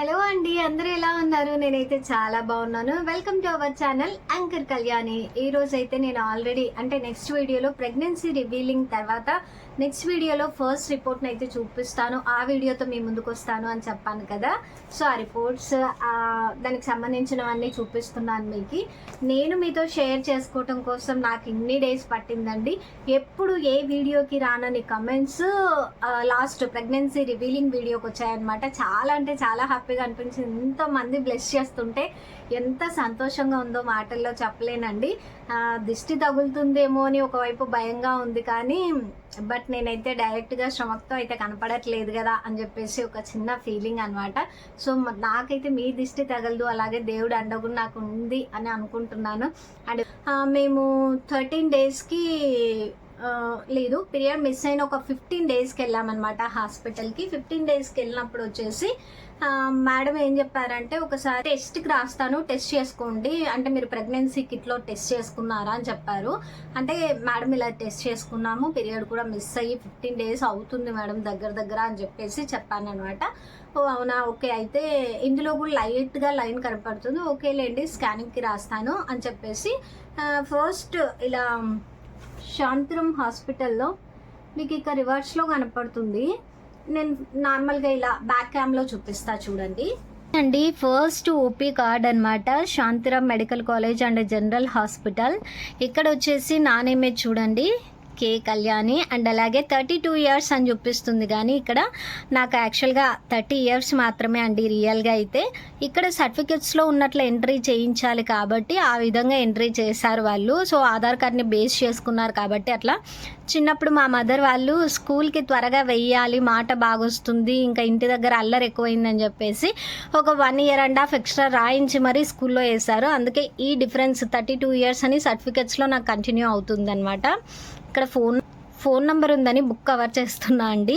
Hello అండి అందరూ ఎలా ఉన్నారు? నేనైతే చాలా బాగున్నాను. Welcome to our channel anchor Kalyani ఈ రోజు అయితే నేను ఆల్రెడీ అంటే నెక్స్ట్ వీడియోలో ప్రెగ్నెన్సీ రివీలింగ్ తర్వాత నెక్స్ట్ వీడియోలో ఫస్ట్ రిపోర్ట్ని అయితే చూపిస్తాను. ఆ వీడియోతో మీ ముందుకు వస్తాను అని చెప్పాను కదా. సో ఆ రిపోర్ట్స్ దానికి సంబంధించినవన్నీ చూపిస్తున్నాను మీకు. నేను మీతో షేర్ చేసుకోవటం కోసం నాకు ఇన్ని డేస్ పట్టిందండి. ఎప్పుడు ఏ వీడియోకి రానని కమెంట్స్ లాస్ట్ ప్రెగ్నెన్సీ రివీలింగ్ వీడియోకి వచ్చాయన్నమాట. చాలా అంటే చాలా హ్యాపీగా అనిపించింది. ఎంతమంది బ్లెస్ చేస్తుంటే ఎంత సంతోషంగా ఉందో మాటల్లో చెప్పలేనండి. దిష్టి తగులుతుందేమో అని ఒకవైపు భయంగా ఉంది కానీ బట్ నేనైతే డైరెక్ట్గా శ్రమక్తో అయితే కనపడట్లేదు కదా అని చెప్పేసి ఒక చిన్న ఫీలింగ్ అనమాట సో నాకైతే మీ దిష్టి తగలదు అలాగే దేవుడు అండగుడు నాకు ఉంది అని అనుకుంటున్నాను. అండ్ మేము థర్టీన్ డేస్కి లేదు పీరియడ్ మిస్ అయిన ఒక ఫిఫ్టీన్ డేస్కి వెళ్ళామన్నమాట హాస్పిటల్కి. ఫిఫ్టీన్ డేస్కి వెళ్ళినప్పుడు వచ్చేసి మేడం ఏం చెప్పారంటే ఒకసారి టెస్ట్కి రాస్తాను టెస్ట్ చేసుకోండి. అంటే మీరు ప్రెగ్నెన్సీ కిట్లో టెస్ట్ చేసుకున్నారా అని చెప్పారు. అంటే మేడం ఇలా టెస్ట్ చేసుకున్నాము పీరియడ్ కూడా మిస్ అయ్యి ఫిఫ్టీన్ డేస్ అవుతుంది మేడం దగ్గర దగ్గర అని చెప్పేసి చెప్పాను అనమాట ఓ అవునా? ఓకే అయితే ఇందులో కూడా లైట్గా లైన్ కనపడుతుంది. ఓకే లేండి స్కానింగ్కి రాస్తాను అని చెప్పేసి ఫస్ట్ ఇలా శాంతిరం హాస్పిటల్లో మీకు ఇక రివర్స్లో కనపడుతుంది. నేను నార్మల్గా ఇలా బ్యాక్ క్యామ్లో చూపిస్తా చూడండి. అండి ఫస్ట్ ఓపీ కార్డ్ అనమాట Shantiram medical college and general hospital. ఇక్కడ వచ్చేసి నా నేమే చూడండి. కే కళ్యాణి అండ్ అలాగే థర్టీ టూ ఇయర్స్ అని చూపిస్తుంది. కానీ ఇక్కడ నాకు యాక్చువల్గా థర్టీ ఇయర్స్ మాత్రమే అండి రియల్గా అయితే. ఇక్కడ సర్టిఫికెట్స్లో ఉన్నట్లు ఎంట్రీ చేయించాలి కాబట్టి ఆ విధంగా ఎంట్రీ చేశారు వాళ్ళు. సో ఆధార్ కార్డ్ని బేస్ చేసుకున్నారు కాబట్టి అట్లా. చిన్నప్పుడు మా మదర్ వాళ్ళు స్కూల్కి త్వరగా వెయ్యాలి మాట బాగొస్తుంది ఇంకా ఇంటి దగ్గర అల్లరి ఎక్కువైందని చెప్పేసి ఒక one year and half extra రాయించి మరీ స్కూల్లో వేశారు. అందుకే ఈ డిఫరెన్స్ థర్టీ టూ ఇయర్స్ అని సర్టిఫికెట్స్లో నాకు కంటిన్యూ అవుతుందన్నమాట. ఇక్కడ ఫోన్ ఫోన్ నెంబర్ ఉందని బుక్ కవర్ చేస్తున్నా అండి.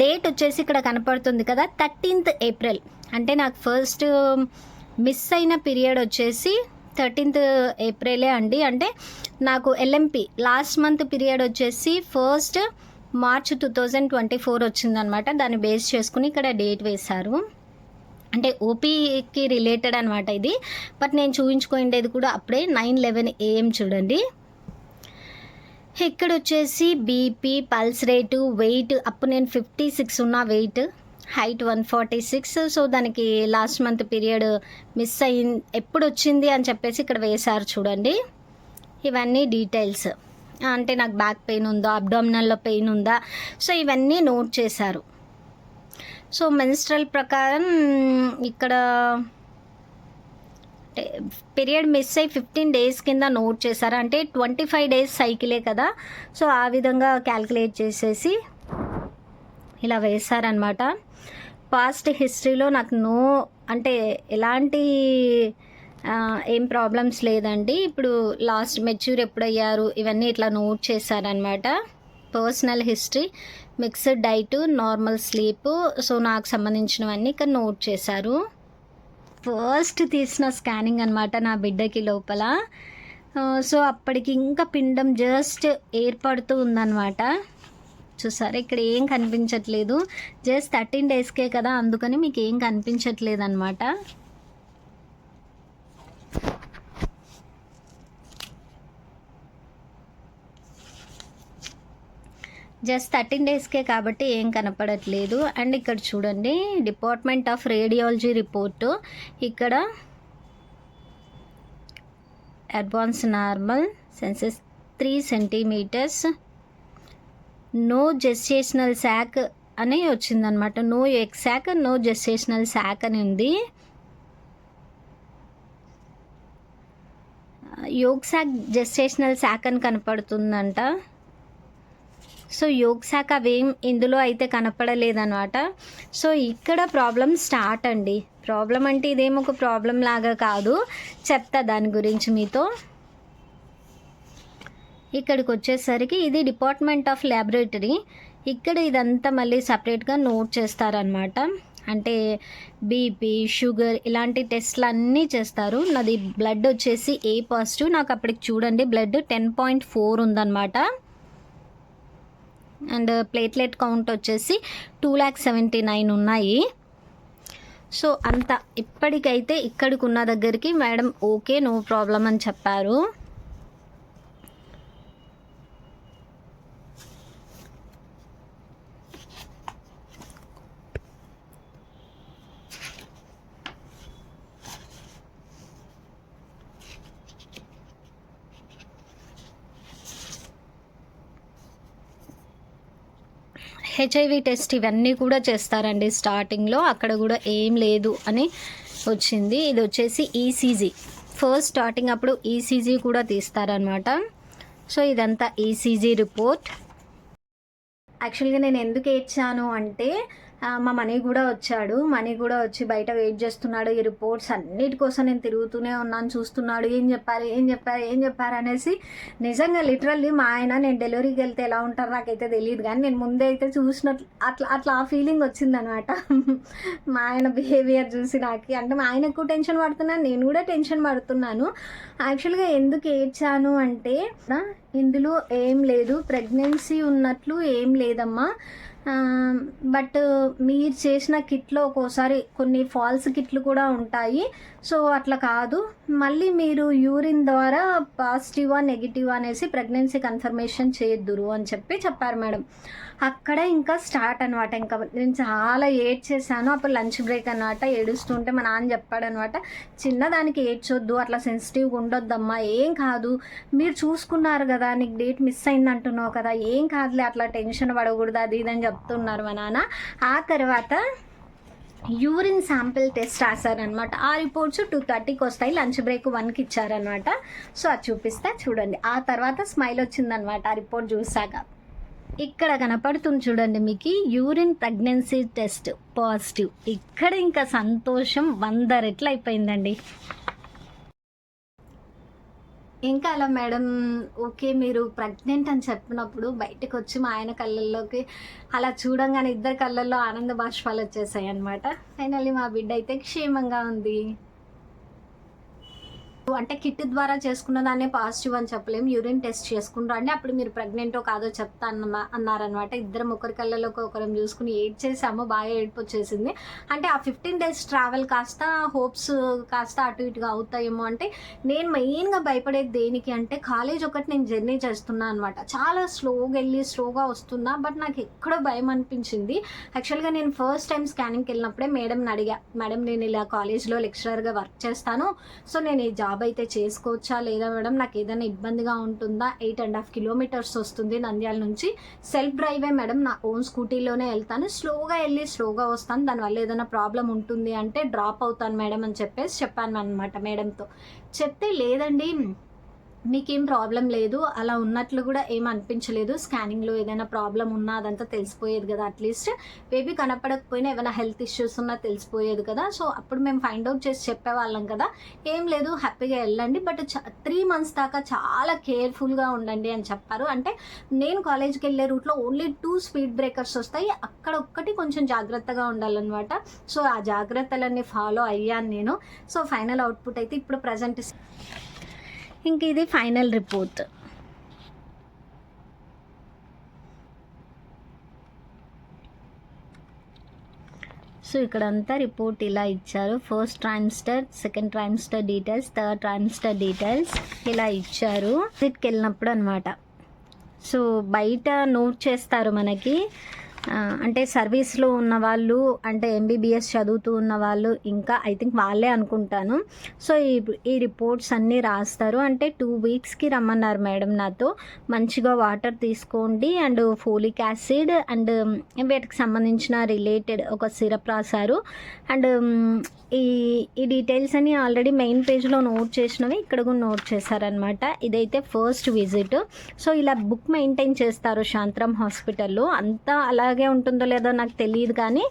డేట్ వచ్చేసి ఇక్కడ కనపడుతుంది కదా థర్టీన్త్ ఏప్రిల్. అంటే నాకు ఫస్ట్ మిస్ అయిన పీరియడ్ వచ్చేసి థర్టీన్త్ ఏప్రిలే అండి. అంటే నాకు ఎల్ఎంపి లాస్ట్ మంత్ పీరియడ్ వచ్చేసి first March two thousand twenty four వచ్చిందనమాట దాన్ని బేస్ చేసుకుని ఇక్కడ డేట్ వేశారు. అంటే ఓపీకి రిలేటెడ్ అనమాట ఇది. బట్ నేను చూపించుకోండేది కూడా అప్పుడే నైన్ లెవెన్ ఏఎం చూడండి. ఇక్కడ వచ్చేసి బీపీ పల్స్ రేటు వెయిట్ అప్పుడు నేను ఫిఫ్టీ సిక్స్ ఉన్న weight height one forty six. So దానికి లాస్ట్ మంత్ పీరియడ్ మిస్ అయింది ఎప్పుడు వచ్చింది అని చెప్పేసి ఇక్కడ వేశారు చూడండి. ఇవన్నీ డీటెయిల్స్. అంటే నాకు బ్యాక్ పెయిన్ ఉందా అబ్డామినల్లో పెయిన్ ఉందా? సో ఇవన్నీ నోట్ చేశారు. సో మెన్స్ట్రల్ ప్రకారం ఇక్కడ పీరియడ్ మిస్ అయ్యి ఫిఫ్టీన్ డేస్ కింద నోట్ చేశారు. అంటే ట్వంటీ ఫైవ్ డేస్ సైకిలే కదా. సో ఆ విధంగా క్యాల్కులేట్ చేసేసి ఇలా వేశారనమాట పాస్ట్ హిస్టరీలో నాకు నో అంటే ఎలాంటి ఏం ప్రాబ్లమ్స్ లేదండి. ఇప్పుడు లాస్ట్ మెచ్యూర్ ఎప్పుడయ్యారు? ఇవన్నీ ఇట్లా నోట్ చేశారనమాట personal history mixed diet normal sleep. So నాకు సంబంధించినవన్నీ ఇక్కడ నోట్ చేశారు. ఫస్ట్ తీసిన స్కానింగ్ అనమాట నా బిడ్డకి లోపల. సో అప్పటికి ఇంకా పిండం జస్ట్ ఏర్పడుతూ ఉందన్నమాట. చూసారా ఇక్కడ ఏం కనిపించట్లేదు. జస్ట్ థర్టీన్ డేస్కే కదా అందుకని మీకు ఏం కనిపించట్లేదు అనమాట జస్ట్ థర్టీన్ డేస్కే కాబట్టి ఏం కనపడట్లేదు. అండ్ ఇక్కడ చూడండి డిపార్ట్మెంట్ ఆఫ్ రేడియాలజీ రిపోర్టు. ఇక్కడ advance normal senses three centimetres. No gestational sac అని వచ్చిందనమాట. No exact no gestational sac అని ఉంది యోగ్ శాక్ జెస్టేషనల్ శాక్ అని కనపడుతుందంట. సో యోగ్ శాఖ అవేం ఇందులో అయితే కనపడలేదనమాట సో ఇక్కడ ప్రాబ్లం స్టార్ట్ అండి. ప్రాబ్లం అంటే ఇదేమో ఒక ప్రాబ్లం లాగా కాదు. చెప్తా దాని గురించి మీతో. ఇక్కడికి వచ్చేసరికి ఇది డిపార్ట్మెంట్ ఆఫ్ ల్యాబొరేటరీ. ఇక్కడ ఇదంతా మళ్ళీ సపరేట్గా నోట్ చేస్తారనమాట అంటే బీపీ షుగర్ ఇలాంటి టెస్ట్లు అన్నీ చేస్తారు. నాది బ్లడ్ వచ్చేసి ఏ పాజిటివ్ నాకు అప్పటికి చూడండి. బ్లడ్ టెన్ పాయింట్ ఫోర్ ఉందన్నమాట. అండ్ ప్లేట్లెట్ కౌంట్ వచ్చేసి టూ ల్యాక్ సెవెంటీ నైన్ ఉన్నాయి. సో అంత ఇప్పటికైతే ఇక్కడికి ఉన్న దగ్గరికి మేడం ఓకే నో ప్రాబ్లం అని చెప్పారు. హెచ్ఐవి టెస్ట్ ఇవన్నీ కూడా చేస్తారండి స్టార్టింగ్లో అక్కడ కూడా ఏం లేదు అని వచ్చింది. ఇది వచ్చేసి ఈసీజీ ఫస్ట్ స్టార్టింగ్ అప్పుడు ఈసీజీ కూడా తీస్తారనమాట సో ఇదంతా ఈసీజీ రిపోర్ట్ యాక్చువల్గా నేను ఎందుకు ఏడ్చాను అంటే మా మనీ కూడా వచ్చాడు. మనీ కూడా వచ్చి బయట వెయిట్ చేస్తున్నాడు. ఈ రిపోర్ట్స్ అన్నిటి కోసం నేను తిరుగుతూనే ఉన్నాను. చూస్తున్నాడు. ఏం చెప్పారు ఏం చెప్పారు ఏం చెప్పారు అనేసి నిజంగా లిటరల్లీ మా ఆయన నేను డెలివరీకి వెళ్తే ఎలా ఉంటారో నాకైతే తెలియదు. కానీ నేను ముందే అయితే చూసినట్లు అట్లా అట్లా ఆ ఫీలింగ్ వచ్చిందనమాట. మా ఆయన బిహేవియర్ చూసి నాకు. అంటే మా ఆయన ఎక్కువ టెన్షన్ పడుతున్నాను. నేను కూడా టెన్షన్ పడుతున్నాను. యాక్చువల్గా ఎందుకు ఏడ్చాను అంటే ఇందులో ఏం లేదు. ప్రెగ్నెన్సీ ఉన్నట్లు ఏం లేదమ్మా. బట్ మీరు చేసిన కిట్లో ఒక్కోసారి కొన్ని ఫాల్స్ కిట్లు కూడా ఉంటాయి. సో అట్లా కాదు. మళ్ళీ మీరు యూరిన్ ద్వారా పాజిటివా నెగిటివ్ అనేసి ప్రెగ్నెన్సీ కన్ఫర్మేషన్ చేయొద్దురు అని చెప్పి చెప్పారు మేడం. అక్కడ ఇంకా స్టార్ట్ అనమాట ఇంకా నేను చాలా ఏడ్ చేశాను అప్పుడు లంచ్ బ్రేక్ అనమాట ఏడుస్తుంటే మా నాన్న చెప్పాడు అనమాట చిన్నదానికి ఏడ్చొద్దు అట్లా సెన్సిటివ్గా ఉండొద్దమ్మా. ఏం కాదు. మీరు చూసుకున్నారు కదా నీకు డేట్ మిస్ అయింది అంటున్నావు కదా. ఏం కాదులే అట్లా టెన్షన్ పడకూడదు అది ఇది అని చెప్తున్నారు మా నాన్న. ఆ తర్వాత యూరిన్ శాంపిల్ టెస్ట్ రాశారనమాట ఆ రిపోర్ట్స్ టూ థర్టీకి వస్తాయి. లంచ్ బ్రేక్ వన్కి ఇచ్చారనమాట సో అది చూపిస్తే చూడండి. ఆ తర్వాత స్మైల్ వచ్చిందనమాట ఆ రిపోర్ట్ చూసాక ఇక్కడ కనపడుతుంది చూడండి మీకు యూరిన్ ప్రెగ్నెన్సీ టెస్ట్ పాజిటివ్. ఇక్కడ ఇంకా సంతోషం వంద రెట్లు అయిపోయిందండి. ఇంకా అలా మేడం ఓకే మీరు ప్రెగ్నెంట్ అని చెప్పినప్పుడు బయటకు వచ్చి మా ఆయన కళ్ళల్లోకి అలా చూడంగానే ఇద్దరు కళ్ళల్లో ఆనంద బాష్పాలు వచ్చేసాయి అనమాట ఫైనల్లీ మా బిడ్డ అయితే క్షేమంగా ఉంది. అంటే కిట్ ద్వారా చేసుకున్న దాన్నే పాజిటివ్ అని చెప్పలేము యూరిన్ టెస్ట్ చేసుకుంటారు అండి అప్పుడు మీరు ప్రెగ్నెంటో కాదో చెప్తా అన్న అన్నారనమాట ఇద్దరం ఒకరి కళ్ళలోకి ఒకరం చూసుకుని ఏడ్ చేసాము బాగా ఏడుపు వచ్చేసింది. అంటే ఆ ఫిఫ్టీన్ డేస్ ట్రావెల్ కాస్త హోప్స్ కాస్త అటు ఇటుగా అవుతాయేమో అంటే నేను మెయిన్గా భయపడేది దేనికి అంటే కాలేజ్ ఒకటి నేను జర్నీ చేస్తున్నా అనమాట చాలా స్లోగా వెళ్ళి స్లోగా వస్తున్నా బట్ నాకు ఎక్కడో భయం అనిపించింది. యాక్చువల్గా నేను ఫస్ట్ టైం స్కానింగ్కి వెళ్ళినప్పుడే మేడంని అడిగా మేడం నేను ఇలా కాలేజ్లో లెక్చరర్గా వర్క్ చేస్తాను. సో నేను ఈ జాబ్ అయితే చేసుకోవచ్చా లేదా మేడం? నాకు ఏదైనా ఇబ్బందిగా ఉంటుందా? ఎయిట్ అండ్ హాఫ్ కిలోమీటర్స్ వస్తుంది నంద్యాల నుంచి. సెల్ఫ్ డ్రైవే మేడం నా ఓన్ స్కూటీలోనే వెళ్తాను. స్లోగా వెళ్ళి స్లోగా వస్తాను. దానివల్ల ఏదైనా ప్రాబ్లం ఉంటుంది అంటే డ్రాప్ అవుతాను మేడం అని చెప్పేసి చెప్పాను అనమాట మేడంతో. చెప్తే లేదండి. మీకేం ప్రాబ్లం లేదు అలా ఉన్నట్లు కూడా ఏం అనిపించలేదు. స్కానింగ్లో ఏదైనా ప్రాబ్లం ఉన్నా అదంతా తెలిసిపోయేది కదా అట్లీస్ట్ బేబీ కనపడకపోయినా ఏమైనా హెల్త్ ఇష్యూస్ ఉన్నా తెలిసిపోయేది కదా. సో అప్పుడు మేము ఫైండ్ అవుట్ చేసి చెప్పేవాళ్ళం కదా. ఏం లేదు హ్యాపీగా వెళ్ళండి. బట్ త్రీ మంత్స్ దాకా చాలా కేర్ఫుల్గా ఉండండి అని చెప్పారు. అంటే నేను కాలేజ్కి వెళ్ళే రూట్లో ఓన్లీ టూ స్పీడ్ బ్రేకర్స్ వస్తాయి. అక్కడ ఒక్కటి కొంచెం జాగ్రత్తగా ఉండాలన్నమాట. సో ఆ జాగ్రత్తలన్నీ ఫాలో అయ్యాను నేను. సో ఫైనల్ అవుట్పుట్ అయితే ఇప్పుడు ప్రజెంట్ ఇంక ఇది ఫైనల్ రిపోర్ట్. సో ఇక్కడంతా రిపోర్ట్ ఇలా ఇచ్చారు. First trimester second trimester details third trimester details ఇలా ఇచ్చారు. విజిట్కి వెళ్ళినప్పుడు అనమాట సో బయట నోట్ చేస్తారు మనకి. అంటే సర్వీస్లో ఉన్న వాళ్ళు అంటే ఎంబీబీఎస్ చదువుతూ ఉన్న వాళ్ళు ఇంకా ఐ థింక్ వాళ్ళే అనుకుంటాను. సో ఈ ఈ రిపోర్ట్స్ అన్నీ రాస్తారు. అంటే టూ వీక్స్కి రమ్మన్నారు మేడం నాతో. మంచిగా వాటర్ తీసుకోండి అండ్ ఫోలిక్ యాసిడ్ అండ్ వీటికి సంబంధించిన రిలేటెడ్ ఒక సిరప్ రాశారు. అండ్ ఈ ఈ డీటెయిల్స్ అని ఆల్రెడీ మెయిన్ పేజ్లో నోట్ చేసినవి ఇక్కడ కూడా నోట్ చేశారనమాట ఇదైతే ఫస్ట్ విజిట్. సో ఇలా బుక్ మెయింటైన్ చేస్తారు శాంతరం హాస్పిటల్లో. అంతా అలా అలాగే ఉంటుందో లేదో నాకు తెలియదు కానీ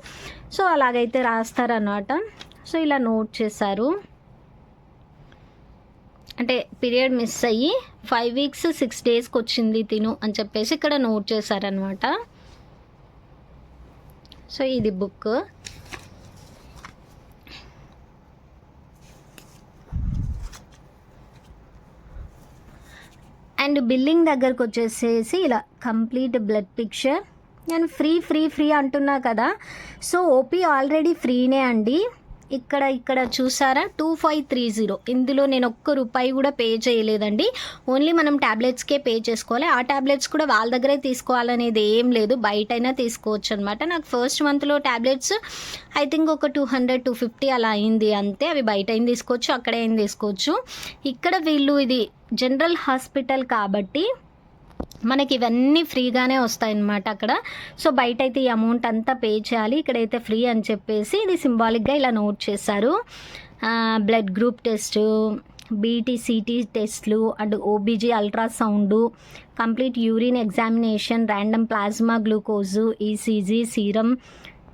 సో అలాగైతే రాస్తారనమాట సో ఇలా నోట్ చేశారు. అంటే పీరియడ్ మిస్ అయ్యి ఫైవ్ వీక్స్ సిక్స్ డేస్కి వచ్చింది తిను అని చెప్పేసి ఇక్కడ నోట్ చేశారనమాట సో ఇది బుక్. అండ్ బిల్లింగ్ దగ్గరకు వచ్చేసేసి ఇలా కంప్లీట్ బ్లడ్ పిక్చర్. నేను ఫ్రీ ఫ్రీ ఫ్రీ అంటున్నా కదా. సో ఓపీ ఆల్రెడీ ఫ్రీనే అండి. ఇక్కడ ఇక్కడ చూసారా? Two five three zero. ఇందులో నేను ఒక్క రూపాయి కూడా పే చేయలేదండి. ఓన్లీ మనం ట్యాబ్లెట్స్కే పే చేసుకోవాలి. ఆ ట్యాబ్లెట్స్ కూడా వాళ్ళ దగ్గరే తీసుకోవాలనేది ఏం లేదు. బయటైనా తీసుకోవచ్చు అనమాట నాకు ఫస్ట్ మంత్లో ట్యాబ్లెట్స్ ఐ థింక్ ఒక టూ హండ్రెడ్ టూ ఫిఫ్టీ అలా అయింది అంతే. అవి బయట అయిన తీసుకోవచ్చు అక్కడే అయిన తీసుకోవచ్చు. ఇక్కడ వీళ్ళు ఇది జనరల్ హాస్పిటల్ కాబట్టి మనకి ఇవన్నీ ఫ్రీగానే వస్తాయి అన్నమాట అక్కడ. సో బయట అయితే ఈ అమౌంట్ అంతా పే చేయాలి. ఇక్కడైతే ఫ్రీ అని చెప్పేసి ఇది సింబాలిక్గా ఇలా నోట్ చేశారు. బ్లడ్ గ్రూప్ టెస్ట్ బీటీసీటీ టెస్ట్లు and OBG ultrasound complete urine examination random plasma glucose ECG serum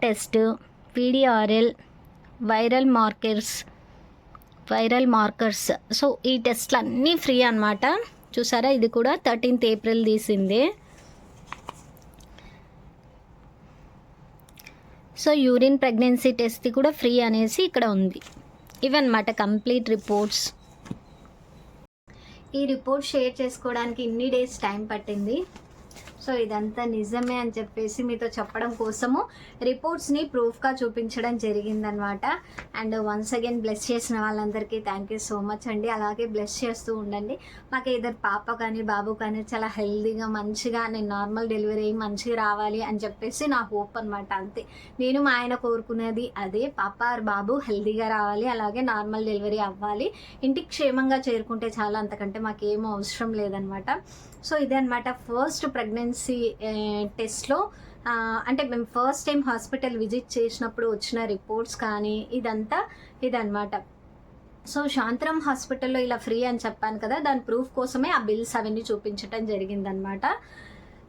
test VDRL viral markers viral markers. So ఈ టెస్ట్లు అన్నీ ఫ్రీ అనమాట చూసారా? ఇది కూడా థర్టీన్త్ ఏప్రిల్ తీసింది. సో యూరిన్ ప్రెగ్నెన్సీ టెస్ట్ కూడా ఫ్రీ అనేసి ఇక్కడ ఉంది. ఇవన్నమాట కంప్లీట్ రిపోర్ట్స్. ఈ రిపోర్ట్ షేర్ చేసుకోవడానికి ఇన్ని డేస్ టైం పట్టింది. సో ఇదంతా నిజమే అని చెప్పేసి మీతో చెప్పడం కోసము రిపోర్ట్స్ని ప్రూఫ్గా చూపించడం జరిగిందనమాట అండ్ వన్స్ అగైన్ బ్లెస్ చేసిన వాళ్ళందరికీ థ్యాంక్ యూ సో మచ్ అండి. అలాగే బ్లెస్ చేస్తూ ఉండండి. మాకు ఇద్దరు పాప కానీ బాబు కానీ చాలా హెల్దీగా మంచిగా నేను నార్మల్ డెలివరీ అయ్యి మంచిగా రావాలి అని చెప్పేసి నా హోప్ అనమాట అంతే. నేను మా ఆయన కోరుకునేది అదే పాప ఆర్ బాబు హెల్దీగా రావాలి అలాగే నార్మల్ డెలివరీ అవ్వాలి. ఇంటికి క్షేమంగా చేరుకుంటే చాలా అంతకంటే మాకు ఏమో అవసరం లేదనమాట సో ఇదే అనమాట ఫస్ట్ ప్రెగ్నెన్సీ టెస్ట్లో అంటే మేము ఫస్ట్ టైం హాస్పిటల్ విజిట్ చేసినప్పుడు వచ్చిన రిపోర్ట్స్ కానీ ఇదంతా ఇదనమాట సో శాంతరం హాస్పిటల్లో ఇలా ఫ్రీ అని చెప్పాను కదా దాని ప్రూఫ్ కోసమే ఆ బిల్స్ అవన్నీ చూపించడం జరిగిందనమాట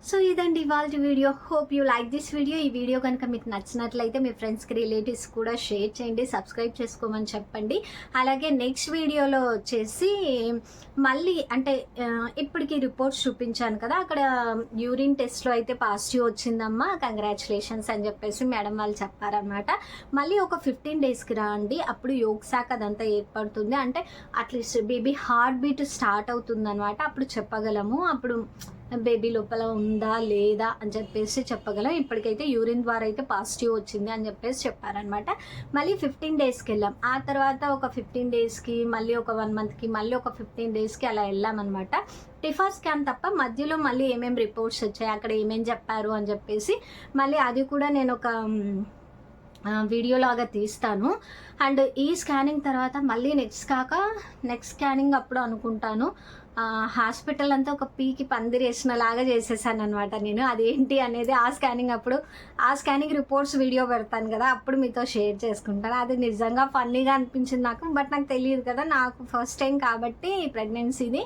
సో ఇదండి ఇవాళ video. Hope you like this video ఈ వీడియో కనుక మీకు నచ్చినట్లయితే మీ ఫ్రెండ్స్కి రిలేటివ్స్ కూడా షేర్ చేయండి సబ్స్క్రైబ్ చేసుకోమని చెప్పండి. అలాగే నెక్స్ట్ వీడియోలో వచ్చేసి మళ్ళీ అంటే ఇప్పటికి రిపోర్ట్స్ చూపించాను కదా అక్కడ యూరిన్ టెస్ట్లో అయితే పాజిటివ్ వచ్చిందమ్మా. కంగ్రాచులేషన్స్ అని చెప్పేసి మేడం వాళ్ళు చెప్పారనమాట మళ్ళీ ఒక ఫిఫ్టీన్ డేస్కి రండి. అప్పుడు యోగ్ శాఖ అదంతా ఏర్పడుతుంది. అంటే at least baby heart beat start అవుతుంది అనమాట అప్పుడు చెప్పగలము. అప్పుడు బేబీ లోపల ఉందా లేదా అని చెప్పేసి చెప్పగలం. ఇప్పటికైతే యూరిన్ ద్వారా అయితే పాజిటివ్ వచ్చింది అని చెప్పేసి చెప్పారనమాట. మళ్ళీ ఫిఫ్టీన్ డేస్కి వెళ్ళాం. ఆ తర్వాత ఒక ఫిఫ్టీన్ డేస్కి మళ్ళీ ఒక వన్ మంత్కి మళ్ళీ ఒక ఫిఫ్టీన్ డేస్కి అలా వెళ్ళామన్నమాట టిఫా స్కాన్ తప్ప మధ్యలో మళ్ళీ ఏమేమి రిపోర్ట్స్ వచ్చాయి అక్కడ ఏమేమి చెప్పారు అని చెప్పేసి మళ్ళీ అది కూడా నేను ఒక వీడియో లాగా తీస్తాను. అండ్ ఈ స్కానింగ్ తర్వాత మళ్ళీ నెక్స్ట్ కాక నెక్స్ట్ స్కానింగ్ అప్పుడు అనుకుంటాను. హాస్పిటల్ అంతా ఒక పీకి పందిరేసిన లాగా చేసేసాను అనమాట నేను. అదేంటి అనేది ఆ స్కానింగ్ అప్పుడు ఆ స్కానింగ్ రిపోర్ట్స్ వీడియో పెడతాను కదా అప్పుడు మీతో షేర్ చేసుకుంటాను. అది నిజంగా ఫన్నీగా అనిపించింది నాకు బట్ నాకు తెలియదు కదా నాకు ఫస్ట్ టైం కాబట్టి ప్రెగ్నెన్సీది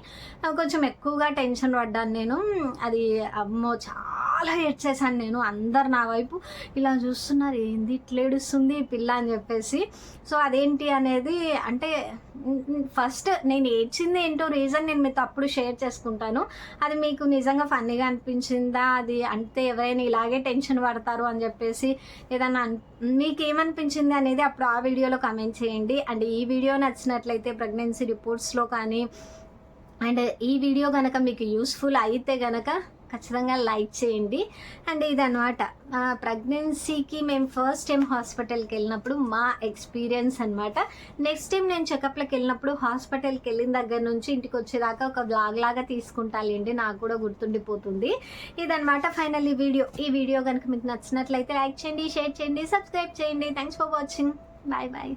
కొంచెం ఎక్కువగా టెన్షన్ పడ్డాను నేను. అది అమ్మో చాలా ఏడ్చేసాను నేను. అందరు నా వైపు ఇలా చూస్తున్నారు ఏంది ఇట్లా ఏడుస్తుంది ఈ పిల్ల? అని చెప్పేసి. సో అదేంటి అనేది అంటే ఫస్ట్ నేను ఏడ్చింది ఏంటో రీజన్ నేను మీతో అప్పుడు షేర్ చేసుకుంటాను. అది మీకు నిజంగా ఫన్నీగా అనిపించిందా? అది అంటే ఎవరైనా ఇలాగే టెన్షన్ పడతారు అని చెప్పేసి ఏదన్నా మీకు ఏమనిపించింది అనేది అప్పుడు ఆ వీడియోలో కమెంట్ చేయండి. అండ్ ఈ వీడియో నచ్చినట్లయితే ప్రెగ్నెన్సీ రిపోర్ట్స్లో కానీ అండ్ ఈ వీడియో కనుక మీకు యూస్ఫుల్ అయితే కనుక ఖచ్చితంగా లైక్ చేయండి. అండ్ ఇదనమాట ప్రెగ్నెన్సీకి మేము ఫస్ట్ టైం హాస్పిటల్కి వెళ్ళినప్పుడు మా ఎక్స్పీరియన్స్ అనమాట నెక్స్ట్ టైం నేను చెకప్లకు వెళ్ళినప్పుడు హాస్పిటల్కి వెళ్ళిన దగ్గర నుంచి ఇంటికి వచ్చేదాకా ఒక బ్లాగ్ లాగా తీసుకుంటాలేండి నాకు కూడా గుర్తుండిపోతుంది. ఇదనమాట ఫైనల్ ఈ వీడియో. ఈ వీడియో కనుక మీకు నచ్చినట్లయితే లైక్ చేయండి షేర్ చేయండి సబ్స్క్రైబ్ చేయండి. Thanks for watching bye bye